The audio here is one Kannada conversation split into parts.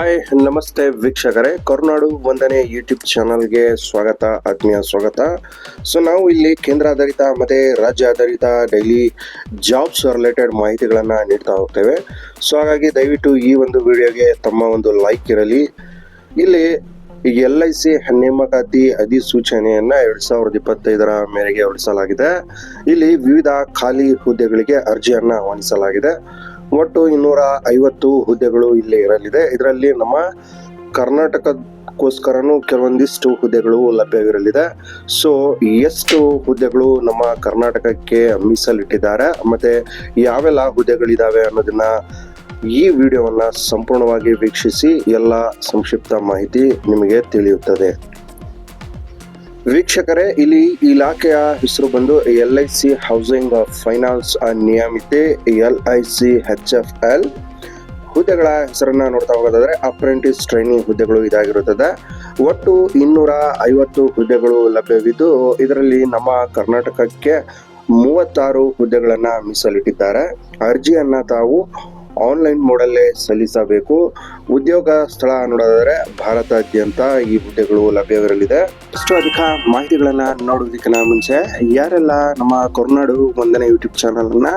ಹಾಯ್, ನಮಸ್ತೆ ವೀಕ್ಷಕರೇ. ಕರುನಾಡು ಒಂದನೇ ಯೂಟ್ಯೂಬ್ ಚಾನಲ್ಗೆ ಸ್ವಾಗತ, ಆತ್ಮೀಯ ಸ್ವಾಗತ. ಸೊ ನಾವು ಇಲ್ಲಿ ಕೇಂದ್ರ ಆಧಾರಿತ ಮತ್ತು ರಾಜ್ಯ ಆಧಾರಿತ ಡೈಲಿ ಜಾಬ್ಸ್ ರಿಲೇಟೆಡ್ ಮಾಹಿತಿಗಳನ್ನು ನೀಡ್ತಾ ಹೋಗ್ತೇವೆ. ಸೊ ಹಾಗಾಗಿ ದಯವಿಟ್ಟು ಈ ಒಂದು ವಿಡಿಯೋಗೆ ತಮ್ಮ ಒಂದು ಲೈಕ್ ಇರಲಿ. ಇಲ್ಲಿ ಎಲ್ ಐ ಸಿ ನೇಮಕಾತಿ ಅಧಿಸೂಚನೆಯನ್ನು ಎರಡು ಸಾವಿರದ ಇಪ್ಪತ್ತೈದರ ಮೇರೆಗೆ ಹೊರಡಿಸಲಾಗಿದೆ. ಇಲ್ಲಿ ವಿವಿಧ ಖಾಲಿ ಹುದ್ದೆಗಳಿಗೆ ಅರ್ಜಿಯನ್ನು ಆಹ್ವಾನಿಸಲಾಗಿದೆ ಒಟ್ಟು ಇನ್ನೂರ ಐವತ್ತು ಹುದ್ದೆಗಳು ಇಲ್ಲಿ ಇರಲಿದೆ. ಇದರಲ್ಲಿ ನಮ್ಮ ಕರ್ನಾಟಕಕ್ಕೋಸ್ಕರನೂ ಕೆಲವೊಂದಿಷ್ಟು ಹುದ್ದೆಗಳು ಲಭ್ಯವಿರಲಿದೆ. ಸೊ ಎಷ್ಟು ಹುದ್ದೆಗಳು ನಮ್ಮ ಕರ್ನಾಟಕಕ್ಕೆ ಮೀಸಲಿಟ್ಟಿದ್ದಾರೆ, ಮತ್ತೆ ಯಾವೆಲ್ಲ ಹುದ್ದೆಗಳಿದ್ದಾವೆ ಅನ್ನೋದನ್ನ ಈ ವಿಡಿಯೋವನ್ನು ಸಂಪೂರ್ಣವಾಗಿ ವೀಕ್ಷಿಸಿ, ಎಲ್ಲ ಸಂಕ್ಷಿಪ್ತ ಮಾಹಿತಿ ನಿಮಗೆ ತಿಳಿಯುತ್ತದೆ. ವೀಕ್ಷಕರೇ, ಇಲ್ಲಿ ಇಲಾಖೆಯ ಹೆಸರು ಬಂದು L I C housing finance ನಿಯಮಿತಿ L I C H F L ಹುದ್ದೆಗಳ ಹೆಸರನ್ನ ನೋಡ್ತಾ ಹೋಗೋದಾದ್ರೆ ಅಪ್ರೆಂಟಿಸ್ ಟ್ರೈನಿಂಗ್ ಹುದ್ದೆಗಳು ಇದಾಗಿರುತ್ತದೆ. ಒಟ್ಟು ಇನ್ನೂರ ಐವತ್ತು ಹುದ್ದೆಗಳು ಲಭ್ಯವಿದ್ದು, ಇದರಲ್ಲಿ ನಮ್ಮ ಕರ್ನಾಟಕಕ್ಕೆ ಮೂವತ್ತಾರು ಹುದ್ದೆಗಳನ್ನ ಮೀಸಲಿಟ್ಟಿದ್ದಾರೆ. ಅರ್ಜಿಯನ್ನ ತಾವು ಆನ್ಲೈನ್ ಮೋಡಲ್ಲೇ ಸಲ್ಲಿಸಬೇಕು. ಉದ್ಯೋಗ ಸ್ಥಳ ನೋಡೋದಾದ್ರೆ ಭಾರತಾದ್ಯಂತ ಈ ಹುದ್ದೆಗಳು ಲಭ್ಯವಿರಲಿದೆ. ಇಷ್ಟು ಅಧಿಕ ಮಾಹಿತಿಗಳನ್ನ ನೋಡೋದಕ್ಕಿಂತ ಮುಂಚೆ ಯಾರೆಲ್ಲ ನಮ್ಮ ಕರುನಾಡು ಒಂದನೇ ಯೂಟ್ಯೂಬ್ ಚಾನಲ್ ಅನ್ನ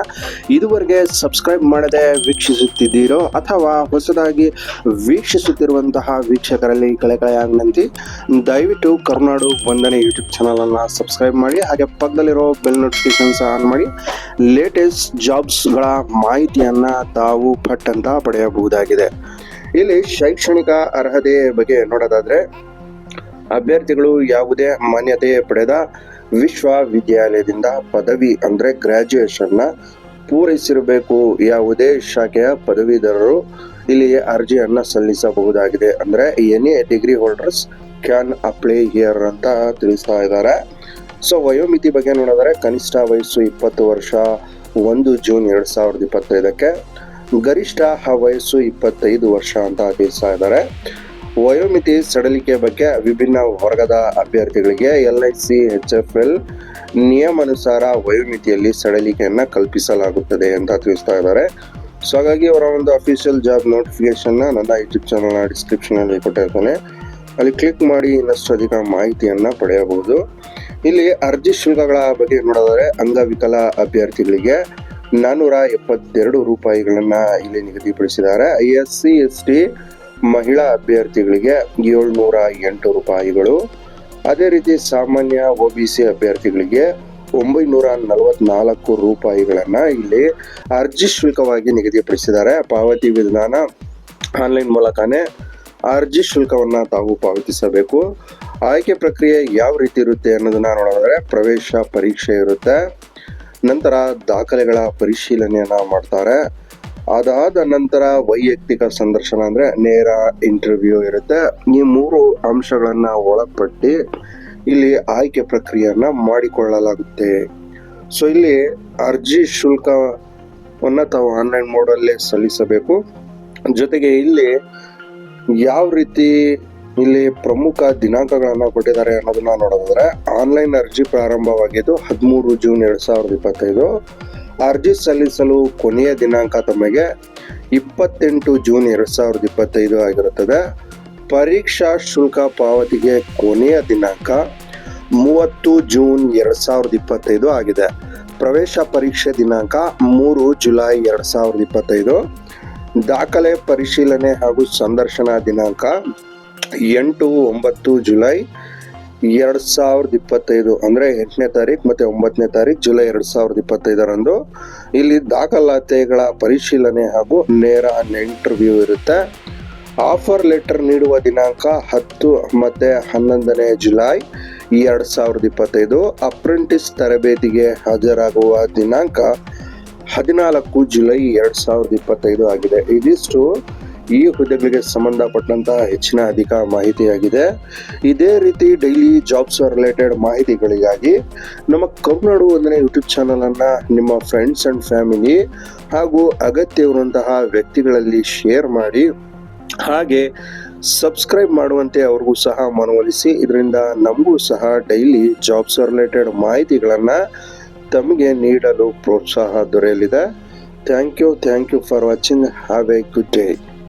ಇದುವರೆಗೆ ಸಬ್ಸ್ಕ್ರೈಬ್ ಮಾಡದೆ ವೀಕ್ಷಿಸುತ್ತಿದ್ದೀರೋ ಅಥವಾ ಹೊಸದಾಗಿ ವೀಕ್ಷಿಸುತ್ತಿರುವಂತಹ ವೀಕ್ಷಕರಲ್ಲಿ ಕಳೆಕಳೆ ಆಗ್ನಂತಿ ದಯವಿಟ್ಟು ಕರುನಾಡು ಒಂದನೇ ಯೂಟ್ಯೂಬ್ ಚಾನಲ್ ಅನ್ನ ಸಬ್ಸ್ಕ್ರೈಬ್ ಮಾಡಿ, ಹಾಗೆ ಪಕ್ಕದಲ್ಲಿರೋ ಬೆಲ್ ನೋಟಿಫಿಕೇಶನ್ಸ್ ಆನ್ ಮಾಡಿ ಲೇಟೆಸ್ಟ್ ಜಾಬ್ಸ್ಗಳ ಮಾಹಿತಿಯನ್ನು ತಾವು ಪಟ್ಟಂತ ಪಡೆಯಬಹುದಾಗಿದೆ. ಇಲ್ಲಿ ಶೈಕ್ಷಣಿಕ ಅರ್ಹತೆ ಬಗ್ಗೆ ನೋಡೋದಾದರೆ, ಅಭ್ಯರ್ಥಿಗಳು ಯಾವುದೇ ಮಾನ್ಯತೆ ಪಡೆದ ವಿಶ್ವವಿದ್ಯಾಲಯದಿಂದ ಪದವಿ ಅಂದರೆ ಗ್ರ್ಯಾಜುಯೇಷನ್ನ ಪೂರೈಸಿರಬೇಕು ಯಾವುದೇ ಶಾಖೆಯ ಪದವೀಧರರು ಇಲ್ಲಿ ಅರ್ಜಿಯನ್ನು ಸಲ್ಲಿಸಬಹುದಾಗಿದೆ. ಅಂದರೆ any degree holders can apply here ಅಂತ ತಿಳಿಸ್ತಾ ಇದ್ದಾರೆ. ಸೊ ವಯೋಮಿತಿ ಬಗ್ಗೆ ನೋಡಿದ್ರೆ ಕನಿಷ್ಠ ವಯಸ್ಸು ಇಪ್ಪತ್ತು ವರ್ಷ, ಒಂದು ಜೂನ್ ಎರಡು ಸಾವಿರದ ಇಪ್ಪತ್ತೈದಕ್ಕೆ. ಗರಿಷ್ಠ ವಯಸ್ಸು ಇಪ್ಪತ್ತೈದು ವರ್ಷ ಅಂತ ತಿಳಿಸ್ತಾ ಇದ್ದಾರೆ. ವಯೋಮಿತಿ ಸಡಲಿಕೆ ಬಗ್ಗೆ ವಿಭಿನ್ನ ವರ್ಗದ ಅಭ್ಯರ್ಥಿಗಳಿಗೆ L I C H F L ನಿಯಮಾನುಸಾರ ವಯೋಮಿತಿಯಲ್ಲಿ ಸಡಲಿಕೆಯನ್ನ ಕಲ್ಪಿಸಲಾಗುತ್ತದೆ ಅಂತ ತಿಳಿಸ್ತಾ ಇದ್ದಾರೆ. ಸೊ ಹಾಗಾಗಿ ಅವರ ಒಂದು ಅಫಿಷಿಯಲ್ ಜಾಬ್ ನೋಟಿಫಿಕೇಶನ್ನ ನನ್ನ ಯೂಟ್ಯೂಬ್ ಚಾನಲ್ ಡಿಸ್ಕ್ರಿಪ್ಷನ್ ಅಲ್ಲಿ ಕೊಟ್ಟಿರ್ತಾನೆ. ಅಲ್ಲಿ ಕ್ಲಿಕ್ ಮಾಡಿ ಇನ್ನಷ್ಟು ಅಧಿಕ ಮಾಹಿತಿಯನ್ನು ಪಡೆಯಬಹುದು. ಇಲ್ಲಿ ಅರ್ಜಿ ಶುಲ್ಕಗಳ ಬಗ್ಗೆ ನೋಡಿದರೆ ಅಂಗವಿಕಲ ಅಭ್ಯರ್ಥಿಗಳಿಗೆ ನಾನ್ನೂರ ಎಪ್ಪತ್ತೆರಡು ರೂಪಾಯಿಗಳನ್ನು ಇಲ್ಲಿ ನಿಗದಿಪಡಿಸಿದ್ದಾರೆ. ಐ ಎಸ್ ಸಿ, ಎಸ್ ಟಿ ಮಹಿಳಾ ಅಭ್ಯರ್ಥಿಗಳಿಗೆ ಏಳ್ನೂರ ಎಂಟು ರೂಪಾಯಿಗಳು. ಅದೇ ರೀತಿ ಸಾಮಾನ್ಯ ಒ ಬಿ ಸಿ ಅಭ್ಯರ್ಥಿಗಳಿಗೆ ಒಂಬೈನೂರ ನಲವತ್ನಾಲ್ಕು ರೂಪಾಯಿಗಳನ್ನು ಇಲ್ಲಿ ಅರ್ಜಿ ಶುಲ್ಕವಾಗಿ ನಿಗದಿಪಡಿಸಿದ್ದಾರೆ. ಪಾವತಿ ವಿಧಾನ ಆನ್ಲೈನ್ ಮೂಲಕನೇ ಅರ್ಜಿ ಶುಲ್ಕವನ್ನು ತಾವು ಪಾವತಿಸಬೇಕು. ಆಯ್ಕೆ ಪ್ರಕ್ರಿಯೆ ಯಾವ ರೀತಿ ಇರುತ್ತೆ ಅನ್ನೋದನ್ನ ನೋಡೋದಾದ್ರೆ ಪ್ರವೇಶ ಪರೀಕ್ಷೆ ಇರುತ್ತೆ. ನಂತರ ದಾಖಲೆಗಳ ಪರಿಶೀಲನೆಯನ್ನು ಮಾಡ್ತಾರೆ. ಅದಾದ ನಂತರ ವೈಯಕ್ತಿಕ ಸಂದರ್ಶನ ಅಂದ್ರೆ ನೇರ ಇಂಟರ್ವ್ಯೂ ಇರುತ್ತೆ. ಈ ಮೂರು ಅಂಶಗಳನ್ನು ಒಳಪಟ್ಟು ಇಲ್ಲಿ ಆಯ್ಕೆ ಪ್ರಕ್ರಿಯೆಯನ್ನು ಮಾಡಿಕೊಳ್ಳಲಾಗುತ್ತೆ. ಸೊ ಇಲ್ಲಿ ಅರ್ಜಿ ಶುಲ್ಕವನ್ನು ತಾವು ಆನ್ಲೈನ್ ಮೋಡಲ್ಲೇ ಸಲ್ಲಿಸಬೇಕು. ಜೊತೆಗೆ ಇಲ್ಲಿ ಯಾವ ರೀತಿ ಇಲ್ಲಿ ಪ್ರಮುಖ ದಿನಾಂಕಗಳನ್ನ ಕೊಟ್ಟಿದ್ದಾರೆ ಅನ್ನೋದನ್ನ ನೋಡೋದಾದ್ರೆ ಆನ್ಲೈನ್ ಅರ್ಜಿ ಪ್ರಾರಂಭವಾಗಿದ್ದು ಹದಿಮೂರು ಜೂನ್ ಎರಡ್ ಸಾವಿರದ ಇಪ್ಪತ್ತೈದು. ಅರ್ಜಿ ಸಲ್ಲಿಸಲು ಕೊನೆಯ ದಿನಾಂಕ ತಮಗೆ ಇಪ್ಪತ್ತೆಂಟು ಜೂನ್ ಎರಡ್ ಸಾವಿರದ ಇಪ್ಪತ್ತೈದು ಆಗಿರುತ್ತದೆ. ಪರೀಕ್ಷಾ ಶುಲ್ಕ ಪಾವತಿಗೆ ಕೊನೆಯ ದಿನಾಂಕ ಮೂವತ್ತು ಜೂನ್ ಎರಡ್ ಸಾವಿರದ ಇಪ್ಪತ್ತೈದು ಆಗಿದೆ. ಪ್ರವೇಶ ಪರೀಕ್ಷೆ ದಿನಾಂಕ ಮೂರು ಜುಲೈ ಎರಡ್ ಸಾವಿರದ ಇಪ್ಪತ್ತೈದು. ದಾಖಲೆ ಪರಿಶೀಲನೆ ಹಾಗೂ ಸಂದರ್ಶನ ದಿನಾಂಕ ಎಂಟು ಒಂಬತ್ತು ಜುಲೈ ಎರಡ್ ಸಾವಿರದ ಇಪ್ಪತ್ತೈದು, ಅಂದ್ರೆ ಎಂಟನೇ ತಾರೀಕು ಮತ್ತೆ ಒಂಬತ್ತನೇ ತಾರೀಕು ಜುಲೈ ಎರಡು ಸಾವಿರದ ಇಪ್ಪತ್ತೈದರಂದು. ಇಲ್ಲಿ ದಾಖಲಾತಿಗಳ ಪರಿಶೀಲನೆ ಹಾಗೂ ನೇರ ಇಂಟರ್ವ್ಯೂ ಇರುತ್ತೆ. ಆಫರ್ ಲೆಟರ್ ನೀಡುವ ದಿನಾಂಕ ಹತ್ತು ಮತ್ತೆ ಹನ್ನೊಂದನೇ ಜುಲೈ ಎರಡು ಸಾವಿರದ ಇಪ್ಪತ್ತೈದು. ಅಪ್ರೆಂಟಿಸ್ ತರಬೇತಿಗೆ ಹಾಜರಾಗುವ ದಿನಾಂಕ ಹದಿನಾಲ್ಕು ಜುಲೈ ಎರಡ್ ಸಾವಿರದ ಇಪ್ಪತ್ತೈದು ಆಗಿದೆ. ಇದಿಷ್ಟು ಈ ಹುದ್ದೆಗಳಿಗೆ ಸಂಬಂಧಪಟ್ಟಂತಹ ಹೆಚ್ಚಿನ ಅಧಿಕ ಮಾಹಿತಿಯಾಗಿದೆ. ಇದೇ ರೀತಿ ಡೈಲಿ ಜಾಬ್ಸ್ ರಿಲೇಟೆಡ್ ಮಾಹಿತಿಗಳಿಗಾಗಿ ನಮ್ಮ ಕರುನಾಡು ಒಂದನೇ ಯೂಟ್ಯೂಬ್ ಚಾನಲ್ ಅನ್ನ ನಿಮ್ಮ ಫ್ರೆಂಡ್ಸ್ ಅಂಡ್ ಫ್ಯಾಮಿಲಿ ಹಾಗೂ ಅಗತ್ಯವಿರುವಂತಹ ವ್ಯಕ್ತಿಗಳಲ್ಲಿ ಶೇರ್ ಮಾಡಿ, ಹಾಗೆ ಸಬ್ಸ್ಕ್ರೈಬ್ ಮಾಡುವಂತೆ ಅವ್ರಿಗೂ ಸಹ ಮನವೊಲಿಸಿ. ಇದರಿಂದ ನಮಗೂ ಸಹ ಡೈಲಿ ಜಾಬ್ಸ್ ರಿಲೇಟೆಡ್ ಮಾಹಿತಿಗಳನ್ನು ತಮಗೆ ನೀಡಲು ಪ್ರೋತ್ಸಾಹ ದೊರೆಯಲಿದೆ. Thank you thank you for watching have a good day